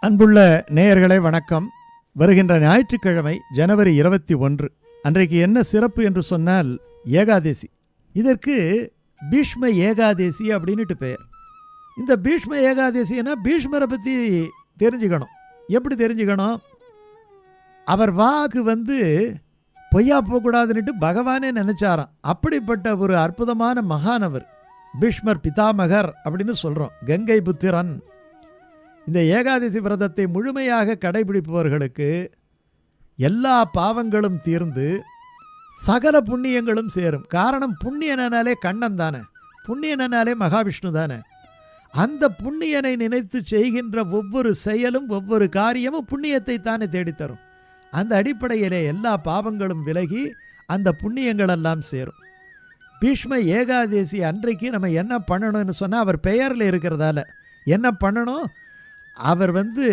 அன்புள்ள நேயர்களே வணக்கம். வருகின்ற ஞாயிற்றுக்கிழமை ஜனவரி இருபத்தி ஒன்று. அன்றைக்கு என்ன சிறப்பு என்று சொன்னால் ஏகாதேசி. இதற்கு பீஷ்ம ஏகாதேசி அப்படின்னுட்டு பெயர். இந்த பீஷ்ம ஏகாதேசினா பீஷ்மரை பற்றி தெரிஞ்சுக்கணும். எப்படி தெரிஞ்சுக்கணும்? அவர் வாக்கு வந்து பொய்யா போகக்கூடாதுன்னுட்டு பகவானே நினச்சாராம். அப்படிப்பட்ட ஒரு அற்புதமான மகானவர் பீஷ்மர் பிதாமகர் அப்படின்னு சொல்கிறோம் கங்கை புத்திரன். இந்த ஏகாதசி விரதத்தை முழுமையாக கடைபிடிப்பவர்களுக்கு எல்லா பாவங்களும் தீர்ந்து சகல புண்ணியங்களும் சேரும். காரணம் புண்ணியனாலே கண்ணன் தானே. புண்ணியனாலே மகாவிஷ்ணு தானே. அந்த புண்ணியனை நினைத்து செய்கின்ற ஒவ்வொரு செயலும் ஒவ்வொரு காரியமும் புண்ணியத்தை தானே தேடித்தரும். அந்த அடிப்படையிலே எல்லா பாவங்களும் விலகி அந்த புண்ணியங்கள் எல்லாம் சேரும். பீஷ்ம ஏகாதேசி அன்றைக்கு நம்ம என்ன பண்ணணும்னு சொன்னால் அவர் பெயரில் இருக்கிறதால. என்ன பண்ணணும்? அவர் வந்து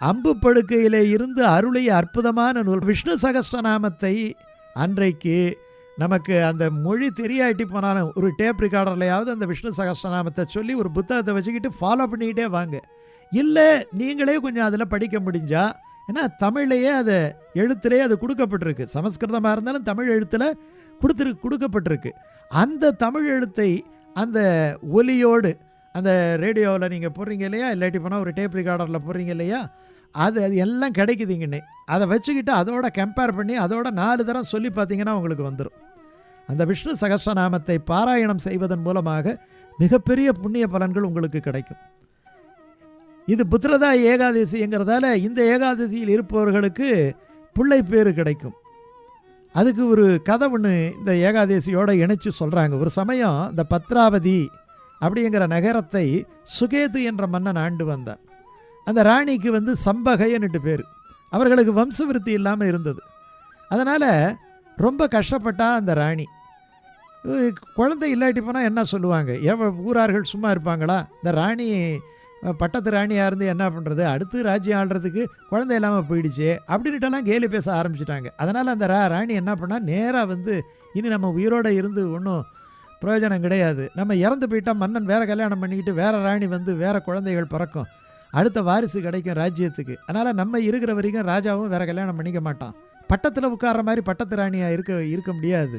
அம்பு படுக்கையிலே இருந்து அருளிய அற்புதமான நூல் விஷ்ணு சகஸ்ரநாமத்தை அன்றைக்கு நமக்கு அந்த மொழி தெரியாட்டி போனாலும் ஒரு டேப் ரிகார்டர்லையாவது அந்த விஷ்ணு சகஸ்ரநாமத்தை சொல்லி ஒரு புத்தகத்தை வச்சுக்கிட்டு ஃபாலோ பண்ணிக்கிட்டே வாங்க. இல்லை நீங்களே கொஞ்சம் அதில் படிக்க முடிஞ்சா ஏன்னா தமிழ்லையே அதை எழுத்துலேயே அது கொடுக்கப்பட்டிருக்கு. சமஸ்கிருதமாக இருந்தாலும் தமிழ் எழுத்தில் கொடுத்துரு கொடுக்கப்பட்டிருக்கு. அந்த தமிழ் எழுத்தை அந்த ஒலியோடு அந்த ரேடியோவில் நீங்கள் போடுறீங்க இல்லையா? இல்லாட்டி போனால் ஒரு டேப் ரிகார்டரில் போடுறீங்க இல்லையா? அது அது எல்லாம் கிடைக்குதுங்கன்னு அதை வச்சுக்கிட்டு அதோட கம்பேர் பண்ணி அதோட நாலு தரம் சொல்லி பார்த்தீங்கன்னா உங்களுக்கு வந்துடும் அந்த விஷ்ணு சகஸ்ரநாமத்தை பாராயணம் செய்வதன் மூலமாக மிகப்பெரிய புண்ணிய பலன்கள் உங்களுக்கு கிடைக்கும். இது புத்திரதா ஏகாதசிங்கிறதால இந்த ஏகாதசியில் இருப்பவர்களுக்கு பிள்ளை பேர் கிடைக்கும். அதுக்கு ஒரு கதை ஒன்று இந்த ஏகாதசியோடு இணைச்சி சொல்கிறாங்க ஒரு சமயம் இந்த பத்ராவதி அப்படிங்கிற நகரத்தை சுகேது என்ற மன்னன் ஆண்டு வந்தார். அந்த ராணிக்கு வந்து சம்பகைன்னுட்டு பேர். அவர்களுக்கு வம்சவிருத்தி இல்லாமல் இருந்தது. அதனால் ரொம்ப கஷ்டப்பட்டா அந்த ராணி. குழந்தை இல்லாட்டி போனால் என்ன சொல்லுவாங்க? எவ்வளோ ஊரார்கள் சும்மா இருப்பாங்களா? இந்த ராணி பட்டத்து ராணியாக இருந்து என்ன பண்ணுறது அடுத்து ராஜ்யம் ஆள்றதுக்கு குழந்தை இல்லாமல் போயிடுச்சு அப்படின்ட்டுலாம் கேலி பேச ஆரம்பிச்சிட்டாங்க. அதனால் அந்த ரா ராணி என்ன பண்ணால் நேராக வந்து இனி நம்ம உயிரோடு இருந்து ஒன்றும் பிரயோஜனம் கிடையாது. நம்ம இறந்து போயிட்டால் மன்னன் வேற கல்யாணம் பண்ணிக்கிட்டு வேறு ராணி வந்து வேறு குழந்தைகள் பிறக்கும். அடுத்த வாரிசு கிடைக்கும் ராஜ்யத்துக்கு. அதனால் நம்ம இருக்கிற வரைக்கும் ராஜாவும் வேறு கல்யாணம் பண்ணிக்க மாட்டான். பட்டத்தில் உட்கார்ற மாதிரி பட்டத்து ராணியாக இருக்க இருக்க முடியாது.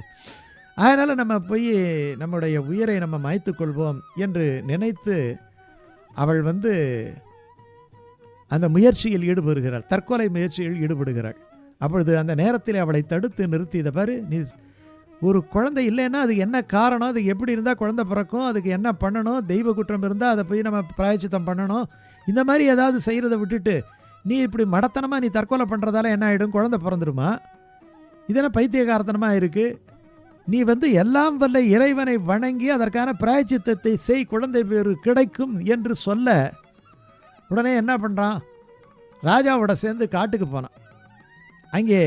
அதனால் நம்ம போய் நம்முடைய உயிரை நம்ம மாய்த்து கொள்வோம் என்று நினைத்து அவள் வந்து அந்த முயற்சியில் ஈடுபடுகிறாள். தற்கொலை முயற்சியில் ஈடுபடுகிறாள். அப்பொழுது அந்த நேரத்தில் அவளை தடுத்து நிறுத்தி இதை பாரு நீ ஒரு குழந்தை இல்லைன்னா அதுக்கு என்ன காரணம்? அதுக்கு எப்படி இருந்தால் குழந்தை பிறக்கும்? அதுக்கு என்ன பண்ணணும்? தெய்வ குற்றம் இருந்தால் அதை போய் நம்ம பிராயச்சித்தம் பண்ணணும். இந்த மாதிரி ஏதாவது செய்கிறத விட்டுட்டு நீ இப்படி மடத்தனமாக நீ தற்கொலை பண்ணுறதால என்ன ஆகிடும் குழந்தை பிறந்துடுமா இதெல்லாம் பைத்தியகாரத்தனமாக இருக்குது நீ வந்து எல்லாம் வல்ல இறைவனை வணங்கி அதற்கான பிராயச்சித்தத்தை செய் குழந்தை பேர் கிடைக்கும் என்று சொல்ல உடனே என்ன பண்ணுறான் ராஜாவோட சேர்ந்து காட்டுக்கு போனான். அங்கே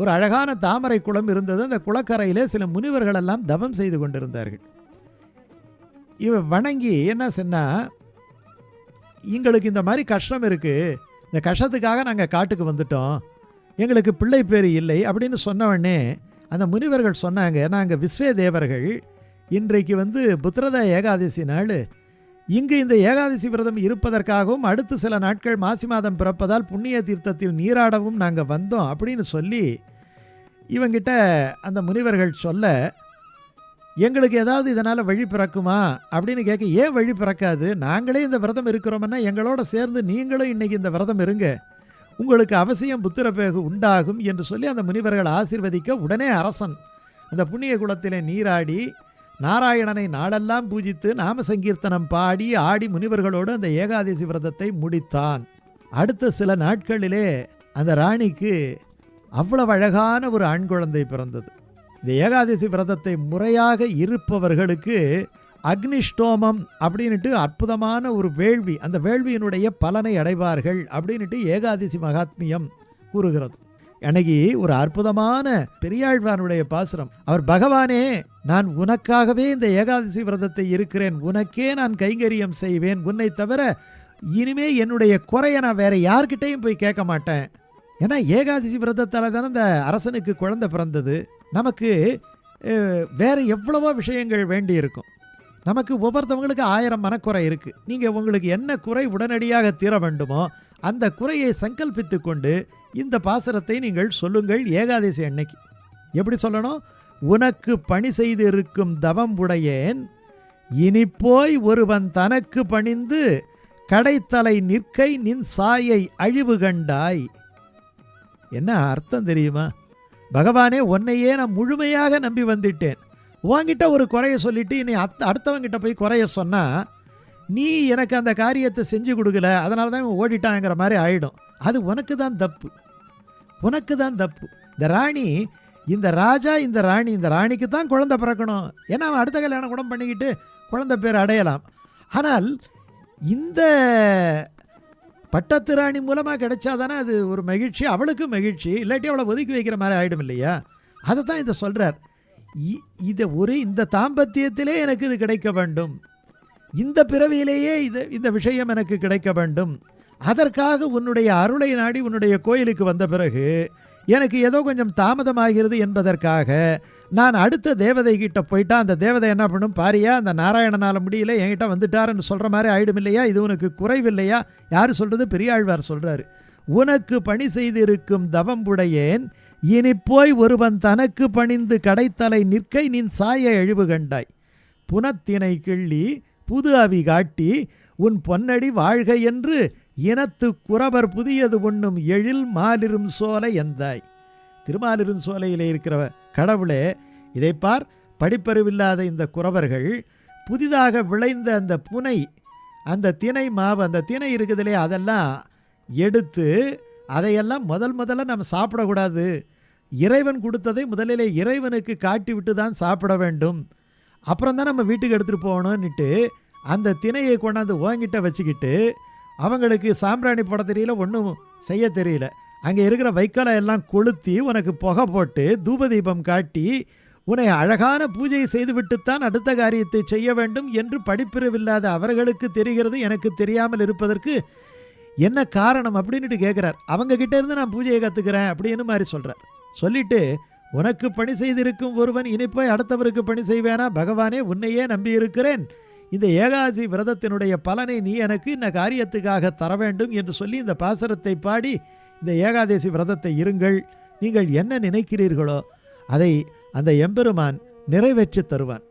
ஒரு அழகான தாமரை குளம் இருந்தது. அந்த குளக்கரையிலே சில முனிவர்கள் எல்லாம் தவம் செய்து கொண்டிருந்தார்கள். இவன் வணங்கி என்ன சொன்னால் எங்களுக்கு இந்த மாதிரி கஷ்டம் இருக்குது இந்த கஷ்டத்துக்காக நாங்கள் காட்டுக்கு வந்துட்டோம். எங்களுக்கு பிள்ளை பேர் இல்லை. அப்படின்னு சொன்னவொடனே அந்த முனிவர்கள் சொன்னாங்க நாங்கள் விஸ்வே தேவர்கள் இன்றைக்கு வந்து புத்திரதா ஏகாதசி நாள். இங்கு இந்த ஏகாதசி விரதம் இருப்பதற்காகவும் அடுத்து சில நாட்கள் மாசி மாதம் பிறப்பதால் புண்ணிய தீர்த்தத்தில் நீராடவும் நாங்கள் வந்தோம் அப்படின்னு சொல்லி இவங்கிட்ட அந்த முனிவர்கள் சொல்ல எங்களுக்கு ஏதாவது இதனால் வழி பிறக்குமா? அப்படின்னு கேட்க ஏன் வழி பிறக்காது? நாங்களே இந்த விரதம் இருக்கிறோம்னா எங்களோட சேர்ந்து நீங்களும் இன்றைக்கி இந்த விரதம் இருங்க. உங்களுக்கு அவசியம் புத்திரப்பேகு உண்டாகும் என்று சொல்லி அந்த முனிவர்கள் ஆசிர்வதிக்க உடனே அரசன் அந்த புண்ணிய குலத்திலே நீராடி நாராயணனை நாளெல்லாம் பூஜித்து நாம சங்கீர்த்தனம் பாடி ஆடி முனிவர்களோடு அந்த ஏகாதசி விரதத்தை முடித்தான். அடுத்த சில நாட்களிலே அந்த ராணிக்கு அவ்வளவு அழகான ஒரு ஆண் குழந்தை பிறந்தது. இந்த ஏகாதசி விரதத்தை முறையாக இருப்பவர்களுக்கு அக்னிஷ்டோமம் அப்படின்ட்டு அற்புதமான ஒரு வேள்வி அந்த வேள்வியினுடைய பலனை அடைவார்கள் அப்படின்னுட்டு ஏகாதசி மகாத்மியம் கூறுகிறது. அன்னைக்கு ஒரு அற்புதமான பெரியாழ்வானுடைய பாசுரம். அவர் பகவானே நான் உனக்காகவே இந்த ஏகாதசி விரதத்தை இருக்கிறேன். உனக்கே நான் கைங்கரியம் செய்வேன். உன்னை தவிர இனிமே என்னுடைய குறைய நான் வேற யார்கிட்டையும் போய் கேட்க மாட்டேன். ஏன்னா ஏகாதசி விரதத்தால் தானே இந்த அரசனுக்கு குழந்தை பிறந்தது. நமக்கு வேறு எவ்வளவோ விஷயங்கள் வேண்டி இருக்கும் நமக்கு ஒவ்வொருத்தவங்களுக்கு ஆயிரம் மனக்குறை இருக்குது நீங்கள் உங்களுக்கு என்ன குறை உடனடியாக தீர வேண்டுமோ அந்த குறையை சங்கல்பித்து கொண்டு இந்த பாசுரத்தை நீங்கள் சொல்லுங்கள் ஏகாதசி அன்னைக்கு. எப்படி சொல்லணும்? உனக்கு பணி செய்து இருக்கும் தவம் உடையேன் இனி போய் ஒருவன் தனக்கு பணிந்து கடைத்தலை நிற்கை நின் சாயை அழிவு கண்டாய். என்ன அர்த்தம் தெரியுமா? பகவானே உன்னையே நான் முழுமையாக நம்பி வந்துட்டேன். உன்கிட்ட ஒரு குறைய சொல்லிவிட்டு இனி அத் அடுத்தவங்கிட்ட போய் குறைய சொன்னால் நீ எனக்கு அந்த காரியத்தை செஞ்சு கொடுக்கல அதனால தான் இவன் ஓடிட்டாங்கிற மாதிரி ஆகிடும் அது உனக்கு தான் தப்பு. உனக்கு தான் தப்பு. இந்த ராணி இந்த ராஜா இந்த ராணி இந்த ராணிக்கு தான் குழந்தை பிறக்கணும். ஏன்னா அவன் அடுத்த கல்யாணம் கூட பண்ணிக்கிட்டு குழந்தை பேர் அடையலாம். ஆனால் இந்த பட்டத்து ராணி மூலமாக கிடைச்சாதானே அது ஒரு மகிழ்ச்சி அவளுக்கு மகிழ்ச்சி. இல்லாட்டி அவளை ஒதுக்கி வைக்கிற மாதிரி ஆயிடும் இல்லையா? அதை தான் இதை சொல்கிறார் இதை ஒரு இந்த தாம்பத்தியத்திலே எனக்கு இது கிடைக்க வேண்டும். இந்த பிறவியிலேயே இது இந்த விஷயம் எனக்கு கிடைக்க வேண்டும். அதற்காக உன்னுடைய அருளை நாடி உன்னுடைய கோயிலுக்கு வந்த பிறகு எனக்கு ஏதோ கொஞ்சம் தாமதமாகிறது என்பதற்காக நான் அடுத்த தேவதை கிட்ட போயிட்டா அந்த தேவதை என்ன பண்ணும்? பாரியா அந்த நாராயணனால் முடியல என்கிட்ட வந்துட்டாருன்னு சொல்கிற மாதிரி ஆயிடும் இல்லையா இது உனக்கு குறைவில்லையா? யார் சொல்கிறது பெரியாழ்வார் சொல்கிறாரு உனக்கு பணி செய்திருக்கும் தவம்புடையேன் இனி போய் ஒருவன் தனக்கு பணிந்து கடைத்தலை நிற்கை நின் சாய அழிவு கண்டாய். புனத்தினை கிள்ளி புது அவி காட்டி உன் பொன்னடி வாழ்க என்று இனத்து குறவர் புதியது உண்ணும் எழில் மாலிரும் சோலை எந்தாய் திருமாலிரும் சோலையிலே இருக்கிற கடவுளே இதை பார் படிப்பறிவில்லாத இந்த குறவர்கள் புதிதாக விளைந்த அந்த புனை அந்த திணை மாவு அந்த திணை இருக்குதுலே அதெல்லாம் எடுத்து அதையெல்லாம் முதல் முதல்ல நம்ம சாப்பிடக்கூடாது. இறைவன் கொடுத்ததை முதலிலே இறைவனுக்கு காட்டி விட்டு தான் சாப்பிட வேண்டும். அப்புறம் தான் நம்ம வீட்டுக்கு எடுத்துகிட்டு போகணும்னுட்டு அந்த திணையை கொண்டாந்து ஓங்கிட்ட வச்சுக்கிட்டு அவங்களுக்கு சாம்பிராணி போட தெரியல ஒன்றும் செய்ய தெரியல. அங்கே இருக்கிற வைக்கோலை எல்லாம் கொளுத்தி உனக்கு புகை போட்டு தூபதீபம் காட்டி உன்னை அழகான பூஜை செய்துவிட்டுத்தான் அடுத்த காரியத்தை செய்ய வேண்டும் என்று படிப்பிறவில்லாத அவர்களுக்கு தெரிகிறது எனக்கு தெரியாமல் இருப்பதற்கு என்ன காரணம் அப்படின்னுட்டு கேட்குறார் அவங்க கிட்ட இருந்து நான் பூஜையை கற்றுக்கிறேன் அப்படின்னு மாதிரி சொல்கிறார் சொல்லிட்டு உனக்கு பணி செய்திருக்கும் ஒருவன் இனி போய் அடுத்தவருக்கு பணி செய்வேனா? பகவானே உன்னையே நம்பி இருக்கிறேன் இந்த ஏகாதசி விரதத்தினுடைய பலனை நீ எனக்கு இந்த காரியத்துக்காக தர வேண்டும் என்று சொல்லி இந்த பாசரத்தை பாடி இந்த ஏகாதசி விரதத்தை இருங்கள். நீங்கள் என்ன நினைக்கிறீர்களோ அதை அந்த எம்பெருமான் நிறைவேற்றி தருவான்.